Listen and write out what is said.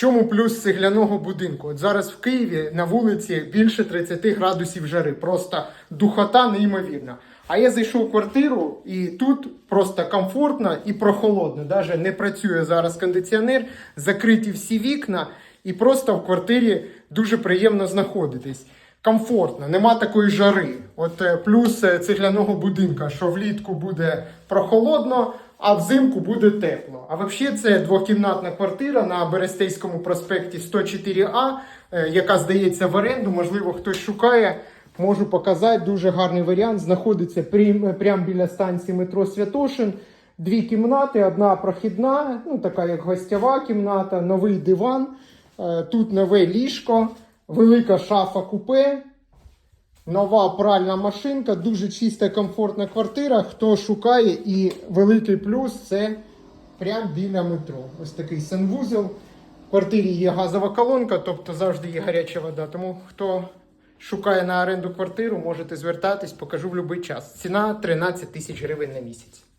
чому плюс цегляного будинку? От зараз в Києві на вулиці більше 30 градусів жари. Просто духота неймовірна. А я зайшов в квартиру, і тут просто комфортно і прохолодно. Даже не працює зараз кондиціонер, закриті всі вікна, і просто в квартирі дуже приємно знаходитись. Комфортно, нема такої жари. От е, плюс е, цегляного будинка, що влітку буде прохолодно, а взимку буде тепло. А взагалі це двокімнатна квартира на Берестейському проспекті 104А, е, яка здається в оренду. Можливо, хтось шукає. Можу показати дуже гарний варіант. Знаходиться прямо біля станції метро Святошин. Дві кімнати, одна прохідна, ну така як гостєва кімната, новий диван. Тут нове ліжко, велика шафа купе, нова пральна машинка, дуже чиста, і комфортна квартира. Хто шукає, і великий плюс це прямо біля метро. Ось такий санвузел. В квартирі є газова колонка, тобто завжди є гаряча вода. Тому хто шукає на оренду квартиру, можете звертатись, покажу в будь-який час. Ціна 13 тисяч гривень на місяць.